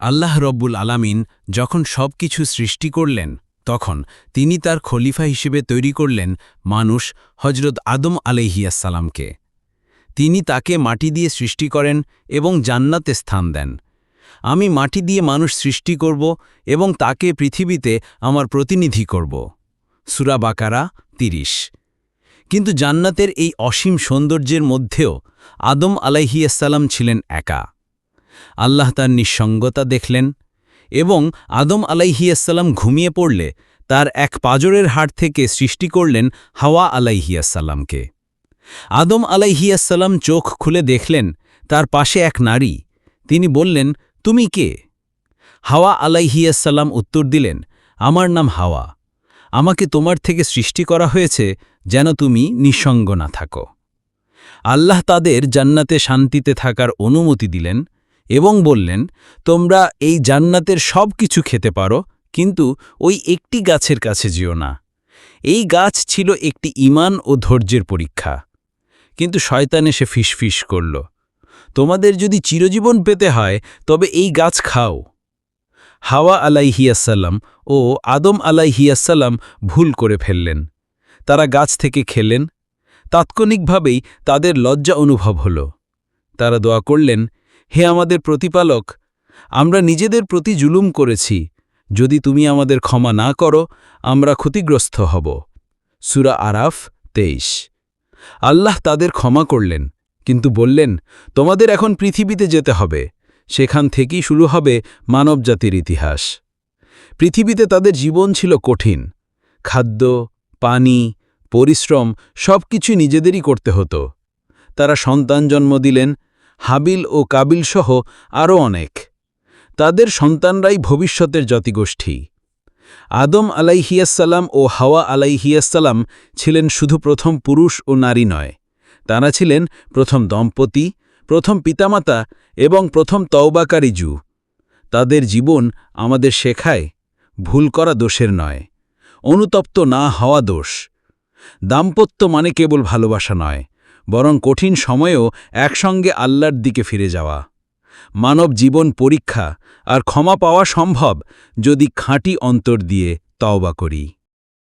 আল্লাহ রব্বুল আলামিন যখন সব কিছু সৃষ্টি করলেন, তখন তিনি তার খলিফা হিসেবে তৈরি করলেন মানুষ হজরত আদম আলাইহিয়াসালামকে তিনি তাকে মাটি দিয়ে সৃষ্টি করেন এবং জান্নাতে স্থান দেন। আমি মাটি দিয়ে মানুষ সৃষ্টি করব এবং তাকে পৃথিবীতে আমার প্রতিনিধি করব। সুরা বাকারা তিরিশ। কিন্তু জান্নাতের এই অসীম সৌন্দর্যের মধ্যেও আদম আলাইহিয়াসাল্লাম ছিলেন একা। আল্লাহ তার নিঃসঙ্গতা দেখলেন এবং আদম আলাইহিয়াসাল্লাম ঘুমিয়ে পড়লে তার এক পাজরের হাট থেকে সৃষ্টি করলেন হাওয়া আলাইহিয়াসাল্লামকে আদম আলাইহিয়াসাল্লাম চোখ খুলে দেখলেন, তার পাশে এক নারী। তিনি বললেন, তুমি কে? হাওয়া আলাইহিয়াসাল্লাম উত্তর দিলেন, আমার নাম হাওয়া। আমাকে তোমার থেকে সৃষ্টি করা হয়েছে যেন তুমি নিঃসঙ্গ না থাকো। আল্লাহ তাদের জান্নাতে শান্তিতে থাকার অনুমতি দিলেন এবং বললেন, তোমরা এই জান্নাতের সব কিছু খেতে পারো, কিন্তু ওই একটি গাছের কাছে যেও না। এই গাছ ছিল একটি ইমান ও ধৈর্যের পরীক্ষা। কিন্তু শয়তান এসে ফিসফিস করল, তোমাদের যদি চিরজীবন পেতে হয়, তবে এই গাছ খাও। হাওয়া আলাইহিয়াসাল্লাম ও আদম আলাইহিয়াসাল্লাম ভুল করে ফেললেন। তারা গাছ থেকে খেলেন। তাৎক্ষণিকভাবেই তাদের লজ্জা অনুভব হল। তারা দোয়া করলেন হে আমাদের প্রতিপালক, আমরা নিজেদের প্রতি জুলুম করেছি। যদি তুমি আমাদের ক্ষমা না করো, আমরা ক্ষতিগ্রস্ত হব। সুরা আরাফ, তেইশ। আল্লাহ তাদের ক্ষমা করলেন, কিন্তু বললেন, তোমাদের এখন পৃথিবীতে যেতে হবে। সেখান থেকেই শুরু হবে মানবজাতির ইতিহাস। পৃথিবীতে তাদের জীবন ছিল কঠিন। খাদ্য, পানি, পরিশ্রম সব কিছু নিজেদেরই করতে হতো। তারা সন্তান জন্ম দিলেন হাবিল ও কাবিল সহ আরও অনেক। তাদের সন্তানরাই ভবিষ্যতের জাতিগোষ্ঠী। আদম আলাইহিয়াসাল্লাম ও হাওয়া আলাইহিয়াসাল্লাম ছিলেন শুধু প্রথম পুরুষ ও নারী নয়। তারা ছিলেন প্রথম দম্পতি, প্রথম পিতামাতা এবং প্রথম তওবাকারী জু। তাদের জীবন আমাদের শেখায়, ভুল করা দোষের নয়। অনুতপ্ত না হওয়া দোষ। দাম্পত্য মানে কেবল ভালোবাসা নয়। বরং কঠিন সময়েও একসঙ্গে আল্লাহর দিকে ফিরে যাওয়া। মানব জীবন পরীক্ষা আর ক্ষমা পাওয়া সম্ভব যদি খাঁটি অন্তর দিয়ে তওবা করি।